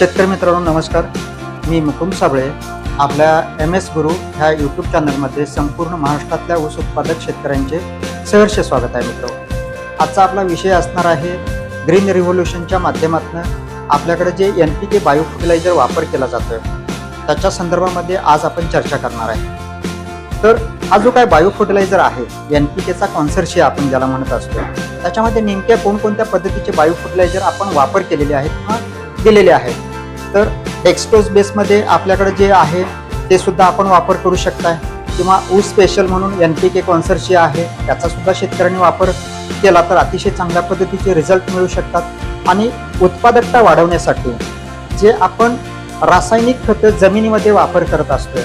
शेतकरी मित्रांनो नमस्कार. मी मुकुंद साबळे. आपल्या एम एस गुरु ह्या यूट्यूब चॅनलमध्ये संपूर्ण महाराष्ट्रातल्या ऊस उत्पादक शेतकऱ्यांचे सहर्ष स्वागत आहे मित्र आजचा आपला विषय असणार आहे ग्रीन रिव्होल्युशनच्या माध्यमातून आपल्याकडे जे N P K bio fertiliser वापर केला जातोय त्याच्या संदर्भामध्ये आज आपण चर्चा करणार आहे. तर हा जो काय बायो फर्टिलायझर आहे एन पी केचा कॉन्सर्शिया आपण ज्याला म्हणत असतो त्याच्यामध्ये नेमक्या कोणकोणत्या पद्धतीचे बायो फर्टिलायझर आपण वापर केलेले आहेत किंवा दिलेले आहेत? तर एक्सपोज बेसमध्ये आपल्याकडे जे आहे ते सुद्धा आपण वापर करू शकताय. किंवा ऊस स्पेशल म्हणून एन पी के जे आहे त्याचा सुद्धा शेतकऱ्यांनी वापर केला तर अतिशय चांगल्या पद्धतीचे रिझल्ट मिळू शकतात. आणि उत्पादकता वाढवण्यासाठी जे आपण रासायनिक खतं जमिनीमध्ये वापर करत असतोय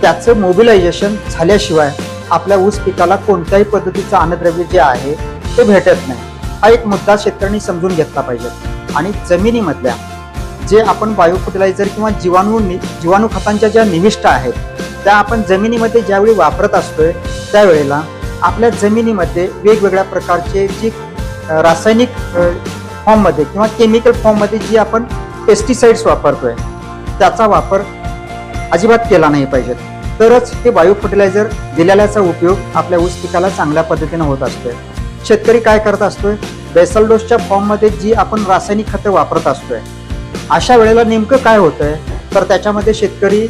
त्याचं मोबिलायझेशन झाल्याशिवाय आपल्या ऊस पिकाला कोणत्याही पद्धतीचं अन्नद्रव्य जे आहे ते भेटत नाही. हा एक मुद्दा शेतकऱ्यांनी समजून घेतला पाहिजे. आणि जमिनीमधल्या जे आपण बायो फर्टिलायझर किंवा जीवाणू नि- जीवाणू खतांच्या ज्या निविष्ट आहेत त्या आपण जमिनीमध्ये ज्यावेळी वापरत असतोय त्यावेळेला आपल्या जमिनीमध्ये वेगवेगळ्या प्रकारचे जी रासायनिक फॉर्ममध्ये किंवा केमिकल फॉर्ममध्ये जी आपण पेस्टिसाइड्स वापरतोय त्याचा वापर अजिबात केला नाही पाहिजे. तरच हे बायो फर्टिलायझर दिलेल्याचा उपयोग आपल्या ऊस पिकाला चांगल्या पद्धतीने होत असतोय. शेतकरी काय करत असतोय? बेसलडोसच्या फॉर्ममध्ये जी आपण रासायनिक खतं वापरत असतोय अशा वेळेला नेमकं काय होतंय? तर त्याच्यामध्ये शेतकरी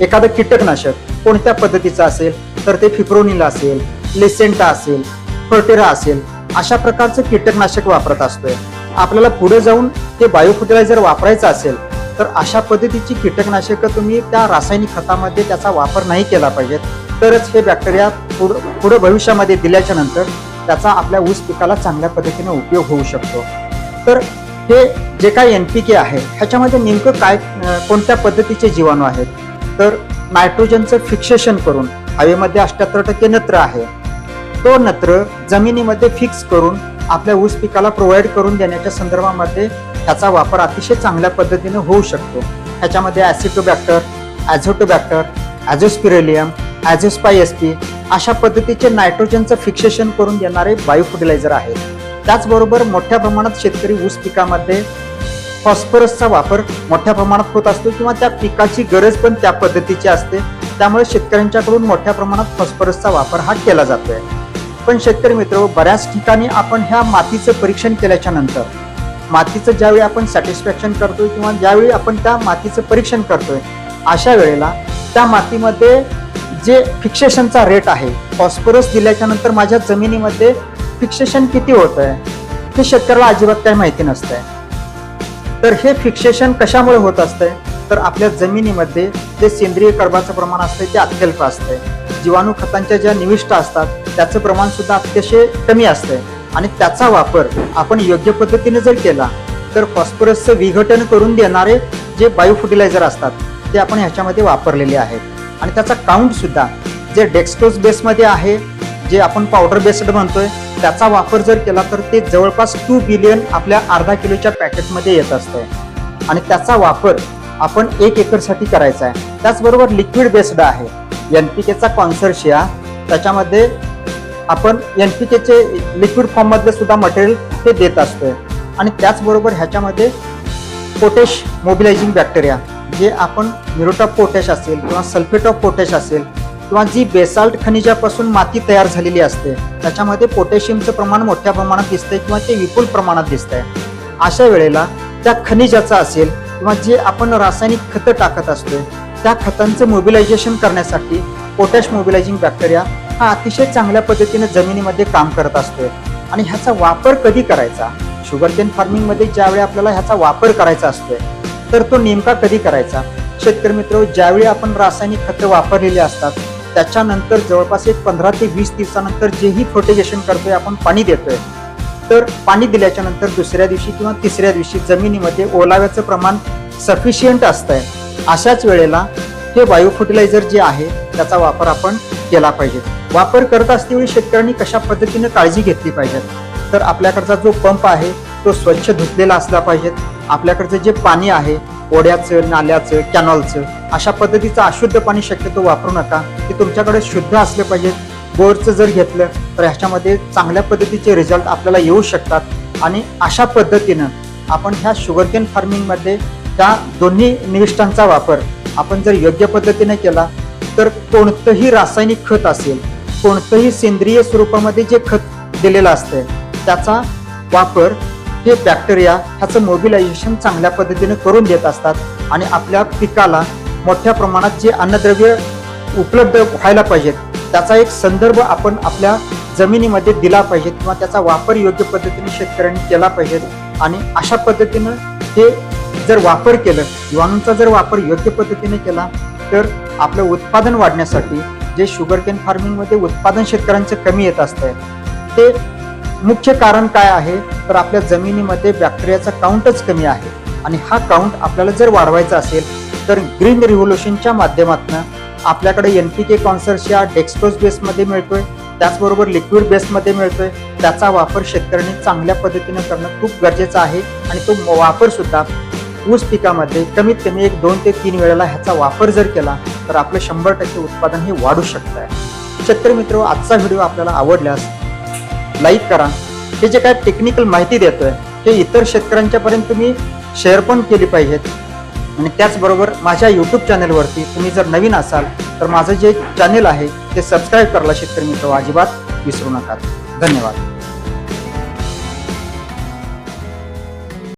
एखादं कीटकनाशक कोणत्या पद्धतीचं असेल? तर ते फिप्रोनिल असेल लेसेंटा असेल फर्टेरा असेल अशा प्रकारचं कीटकनाशक वापरत असतोय. आपल्याला पुढे जाऊन ते बायोफर्टिलायझर वापरायचं असेल तर अशा पद्धतीची कीटकनाशकं तुम्ही त्या रासायनिक खतामध्ये त्याचा वापर नाही केला पाहिजे तरच हे बॅक्टेरिया पुढं पुढं भविष्यामध्ये दिल्याच्या नंतर त्याचा आपल्या ऊस पिकाला चांगल्या पद्धतीने उपयोग होऊ शकतो. तर हे जे काय एन पी के आहे ह्याच्यामध्ये नेमकं काय कोणत्या पद्धतीचे जीवाणू आहेत? तर नायट्रोजनचं फिक्सेशन करून हवेमध्ये अष्ट्याहत्तर टक्के नत्र आहे. तो नत्र जमिनीमध्ये फिक्स करून आपल्या ऊस पिकाला प्रोव्हाइड करून देण्याच्या संदर्भामध्ये ह्याचा वापर अतिशय चांगल्या पद्धतीने होऊ शकतो. ह्याच्यामध्ये ॲसिटोबॅक्टर ॲझोटोबॅक्टर ॲझोस्पिरेलियम ॲझोस्पाय एस पी अशा पद्धतीचे नायट्रोजनचं फिक्सेशन करून देणारे बायो फर्टिलायझर आहेत. त्याचबरोबर मोठ्या प्रमाणात शेतकरी ऊस पिकामध्ये फॉस्फरसचा वापर मोठ्या प्रमाणात होत असतो किंवा त्या पिकाची गरज पण त्या पद्धतीची असते. त्यामुळे शेतकऱ्यांच्याकडून मोठ्या प्रमाणात फॉस्फरसचा वापर हा केला जातोय. पण शेतकरी मित्र बऱ्याच ठिकाणी आपण ह्या मातीचं परीक्षण केल्याच्यानंतर मातीचं ज्यावेळी आपण सॅटिस्फॅक्शन करतोय किंवा ज्यावेळी आपण त्या मातीचं परीक्षण करतोय अशा वेळेला त्या मातीमध्ये जे फिक्सेशनचा रेट आहे फॉस्फरस दिल्याच्या नंतर माझ्या जमिनीमध्ये फिक्सेशन किती होत आहे हे शेतकऱ्याला अजिबात काही माहिती नसतंय. तर हे फिक्सेशन कशामुळे होत असतंय? तर आपल्या जमिनीमध्ये जे सेंद्रिय कर्बाचं प्रमाण असतंय ते अत्यल्प असतंय. जीवाणू खतांच्या ज्या निविष्ट असतात त्याचं प्रमाण सुद्धा अतिशय कमी असतंय. आणि त्याचा वापर आपण योग्य पद्धतीने जर केला तर फॉस्फरसचं विघटन करून देणारे जे बायो फर्टिलायझर असतात ते आपण ह्याच्यामध्ये वापरलेले आहेत. आणि त्याचा काउंट सुद्धा जे डेक्स्टोज बेसमध्ये आहे जे आपण पावडर बेस्ड म्हणतोय त्याचा वापर जर केला तर ते जवळपास टू बिलियन आपल्या अर्धा किलोच्या पॅकेटमध्ये येत असतं आणि त्याचा वापर आपण एक एकरसाठी करायचा आहे. त्याचबरोबर लिक्विड बेस्ड आहे. एन पी केचा कॉन्सर्शिया त्याच्यामध्ये आपण एन पी केचे लिक्विड फॉर्ममधले सुद्धा मटेरियल ते देत असतोय. आणि त्याचबरोबर ह्याच्यामध्ये पोटॅश मोबिलायझिंग बॅक्टेरिया जे आपण म्युरेट ऑफ पोटॅश असेल किंवा सल्फेट ऑफ पोटॅश असेल किंवा जी बेसाल्ट खनिजापासून माती तयार झालेली असते त्याच्यामध्ये पोटॅशियमचं प्रमाण मोठ्या प्रमाणात दिसतंय किंवा ते विपुल प्रमाणात दिसतंय. अशा वेळेला त्या खनिजाचा असेल किंवा जे आपण रासायनिक खतं टाकत असतोय त्या खतांचं मोबिलायझेशन करण्यासाठी पोटॅश मोबिलायझिंग बॅक्टेरिया हा अतिशय चांगल्या पद्धतीने जमिनीमध्ये काम करत असतोय. आणि ह्याचा वापर कधी करायचा? शुगरकेन फार्मिंगमध्ये ज्यावेळी आपल्याला ह्याचा वापर करायचा असतोय तर तो नेमका कधी करायचा? शेतकरी मित्र ज्यावेळी आपण रासायनिक खतं वापरलेली असतात त्याच्यानंतर जवळपास एक पंधरा ते वीस दिवसानंतर जेही फर्टिगेशन करतोय आपण पाणी देतोय. तर पाणी दिल्याच्या नंतर दुसऱ्या दिवशी किंवा तिसऱ्या दिवशी जमिनीमध्ये ओलाव्याचं प्रमाण सफिशियंट असतंय. अशाच वेळेला हे बायो फर्टिलायझर जे आहे त्याचा वापर आपण केला पाहिजे. वापर करत असतेवेळी शेतकऱ्यांनी कशा पद्धतीने काळजी घेतली पाहिजे? तर आपल्याकडचा जो पंप आहे तो स्वच्छ धुतलेला असला पाहिजे. आपल्याकडचं जे पाणी आहे ओढ्याचं नाल्याचं कॅनॉलचं अशा पद्धतीचं अशुद्ध पाणी शक्यतो वापरू नका. की तुमच्याकडे शुद्ध असले पाहिजे. बोरचं जर घेतलं तर ह्याच्यामध्ये चांगल्या पद्धतीचे रिझल्ट आपल्याला येऊ शकतात. आणि अशा पद्धतीनं आपण ह्या शुगरकेन फार्मिंगमध्ये त्या दोन्ही निविष्ठांचा वापर आपण जर योग्य पद्धतीने केला तर कोणतंही रासायनिक खत असेल कोणतंही सेंद्रिय स्वरूपामध्ये जे खत दिलेलं असतं त्याचा वापर हे बॅक्टेरिया ह्याचं मोबिलायझेशन चांगल्या पद्धतीने करून देत असतात आणि आपल्या पिकाला मोठ्या प्रमाणात जे अन्नद्रव्य उपलब्ध व्हायला पाहिजेत त्याचा एक संदर्भ आपण आपल्या जमिनीमध्ये दिला पाहिजे किंवा त्याचा वापर योग्य पद्धतीने शेतकऱ्यांनी केला पाहिजे. आणि अशा पद्धतीनं हे जर वापर केलं जीवाणूंचा जर वापर योग्य पद्धतीने केला तर आपलं उत्पादन वाढण्यासाठी जे शुगर केन फार्मिंगमध्ये उत्पादन शेतकऱ्यांचं कमी येत असतंय ते मुख्य कारण काय आहे? तर आपल्या जमिनीमध्ये बॅक्टेरियाचा काउंटच कमी आहे. आणि हा काउंट आपल्याला जर वाढवायचा असेल तर ग्रीन रिव्होल्युशनच्या माध्यमातून आपल्याकडे एन पी के कॉन्सर्सच्या डेक्स्ट्रोज बेसमध्ये मिळतोय. त्याचबरोबर लिक्विड बेसमध्ये मिळतोय. त्याचा वापर शेतकऱ्यांनी चांगल्या पद्धतीने करणं खूप गरजेचं आहे. आणि तो वापर सुद्धा ऊस पिकामध्ये कमीत कमी एक दोन ते तीन वेळेला ह्याचा वापर जर केला तर आपलं शंभर टक्के उत्पादन हे वाढू शकतं आहे शेतकरी मित्र आजचा व्हिडिओ आपल्याला आवडल्यास लाईक करा हे जे काय टेक्निकल माहिती देतोय हे इतर शेतकऱ्यांच्यापर्यंत तुम्ही शेअर पण केली पाहिजेत. आणि त्याचबरोबर माझ्या यूट्यूब चॅनलवरती तुम्ही जर नवीन असाल तर माझं जे चॅनल आहे ते सबस्क्राईब करायला शेतकरी मित्र अजिबात विसरू नका. धन्यवाद.